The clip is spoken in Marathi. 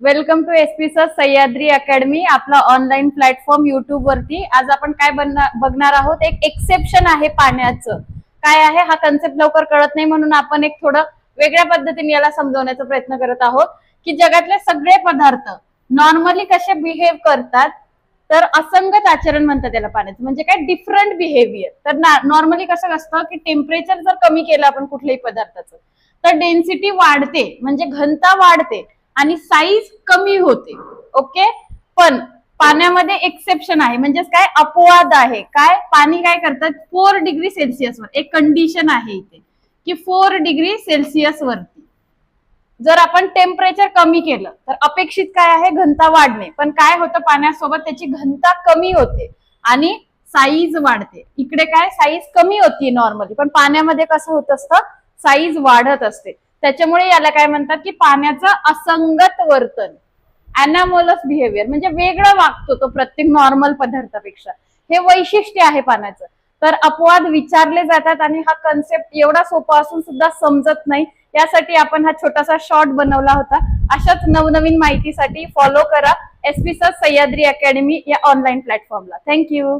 Welcome to S P sir Sahyadri academy आपला ऑनलाईन प्लॅटफॉर्म युट्यूब वरती. आज आपण काय बघणार आहोत? एक एक्सेप्शन आहे पाण्याचं. काय आहे? हा कन्सेप्ट लवकर कळत नाही म्हणून आपण एक थोडं वेगळ्या पद्धतीने याला समजवण्याचा प्रयत्न करत आहोत. की जगातले सगळे पदार्थ नॉर्मली कसे बिहेव करतात तर असंगत आचरण म्हणतात त्याला पाण्याचं. म्हणजे काय? डिफरंट बिहेवियर तर नॉर्मली कसं असतं की टेम्परेचर जर कमी केलं आपण कुठल्याही पदार्थाचं तर डेन्सिटी वाढते. म्हणजे घनता वाढते. आणि साईज कमी होते. ओके पण पाण्यामध्ये एक्सेप्शन आहे. म्हणजेच काय? अपवाद आहे. काय? पाणी काय करतात? फोर डिग्री सेल्सिअस वर. एक कंडिशन आहे इथे की फोर डिग्री सेल्सिअस वरती. जर आपण टेम्परेचर कमी केलं तर अपेक्षित काय आहे? घनता वाढणे. पण काय होतं पाण्यासोबत? त्याची घनता कमी होते आणि साईज वाढते. इकडे काय? साईज कमी होती नॉर्मली पण पाण्यामध्ये कसं होत असतं? साईज वाढत असते. त्याच्यामुळे याला काय म्हणतात की पाण्याचं असंगत वर्तन अनामोलस बिहेवियर म्हणजे वेगळं वागतो तो प्रत्येक नॉर्मल पदार्थापेक्षा. हे वैशिष्ट्य आहे पाण्याचं. तर अपवाद विचारले जातात आणि हा कन्सेप्ट एवढा सोपा असून सुद्धा समजत नाही. यासाठी आपण हा छोटासा शॉर्ट बनवला होता. अशाच नवनवीन माहितीसाठी फॉलो करा. एस पी सह्याद्री अकॅडमी या ऑनलाईन प्लॅटफॉर्मला थँक्यू